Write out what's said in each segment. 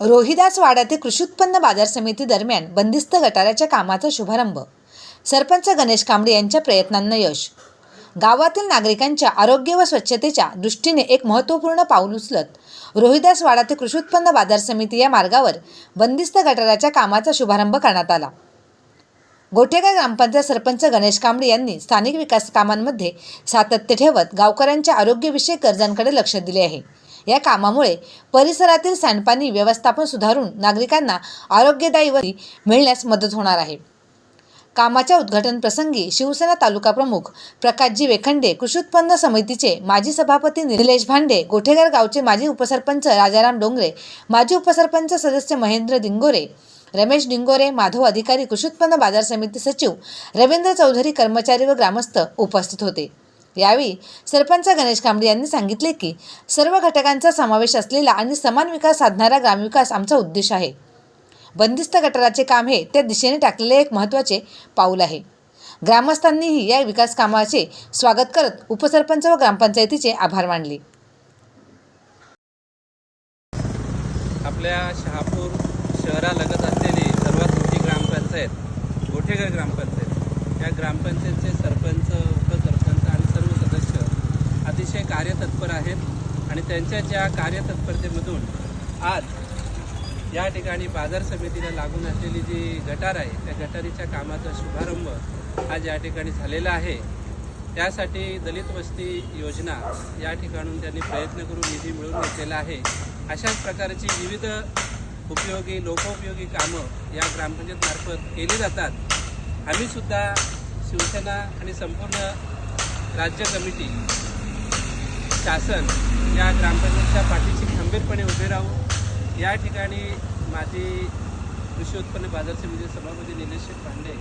रोहिदास ते कृषी उत्पन्न बाजार समिती दरम्यान बंदिस्त गटाराच्या कामाचा शुभारंभ. सरपंच गणेश कांबळे यांच्या प्रयत्नांना यश. गावातील नागरिकांच्या आरोग्य व स्वच्छतेच्या दृष्टीने एक महत्त्वपूर्ण पाऊल उचलत रोहिदास वाडा ते कृषी उत्पन्न बाजार समिती या मार्गावर बंदिस्त गटाराच्या कामाचा शुभारंभ करण्यात आला. गोठेगाव ग्रामपंचायत सरपंच गणेश कांबळे यांनी स्थानिक विकास कामांमध्ये सातत्य ठेवत गावकऱ्यांच्या आरोग्यविषयक गरजांकडे लक्ष दिले आहे. या कामामुळे परिसरातील सांडपाणी व्यवस्थापन सुधारून नागरिकांना आरोग्यदायी वरी मिळण्यास मदत होणार आहे. कामाच्या उद्घाटन प्रसंगी शिवसेना तालुका प्रमुख प्रकाशजी वेखंडे कृषी उत्पन्न समितीचे माजी सभापती निलेश भांडे गोठेघर गावचे माजी उपसरपंच राजाराम डोंगरे माजी उपसरपंच सदस्य महेंद्र दिंगोरे रमेश डिंगोरे माधव अधिकारी कृषी उत्पन्न बाजार समिती सचिव रवींद्र चौधरी कर्मचारी व ग्रामस्थ उपस्थित होते. यावेळी सरपंच गणेश कांबळे यांनी सांगितले की सर्व घटकांचा समावेश असलेला आणि समान विकास साधणारा ग्रामविकास आमचा उद्देश आहे. बंदिस्त गटाराचे काम हे त्या दिशेने टाकलेले एक महत्त्वाचे पाऊल आहे. ग्रामस्थांनीही या विकास कामाचे स्वागत करत उपसरपंच व ग्रामपंचायतीचे आभार मानले. आपल्या शहापूर शहरालगत असलेली सर्वात मोठी ग्रामपंचायत गोठेघर ग्रामपंचायत. या ग्रामपंचायतचे सरपंच उपसरपंच आणि सर्व सदस्य अतिशय कार्यतत्पर आहेत आणि त्यांच्या ज्या कार्यतत्परतेमधून आज या ठिकाणी बाजार समितीला लागून असलेली जी गटार आहे त्या गटारीच्या कामाचा शुभारंभ आज या ठिकाणी झालेला आहे. त्यासाठी दलित वस्ती योजना या ठिकाणून त्यांनी प्रयत्न करून निधी मिळवून घेतलेला आहे. अशाच प्रकारची विविध उपयोगी लोकोपयोगी कामं या ग्रामपंचायतमार्फत केली जातात. आम्हीसुद्धा शिवसेना आणि संपूर्ण राज्य कमिटी शासन या ग्रामपंचायतच्या पाठीशी खंबीरपणे उभे राहू या ठिकाणी माझी कृषी उत्पन्न बाजार समिती सभापती निलेश शेठ पांडे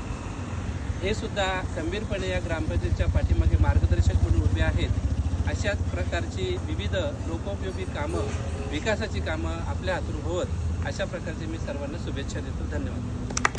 हे सुद्धा खंबीरपणे या ग्रामपंचायतच्या पाठीमागे मार्गदर्शक म्हणून उभे आहेत. अशाच प्रकारची विविध लोकोपयोगी कामं विकासाची कामं आपल्या हातून होत अशा प्रकारचे मी सर्वांना शुभेच्छा देतो. धन्यवाद.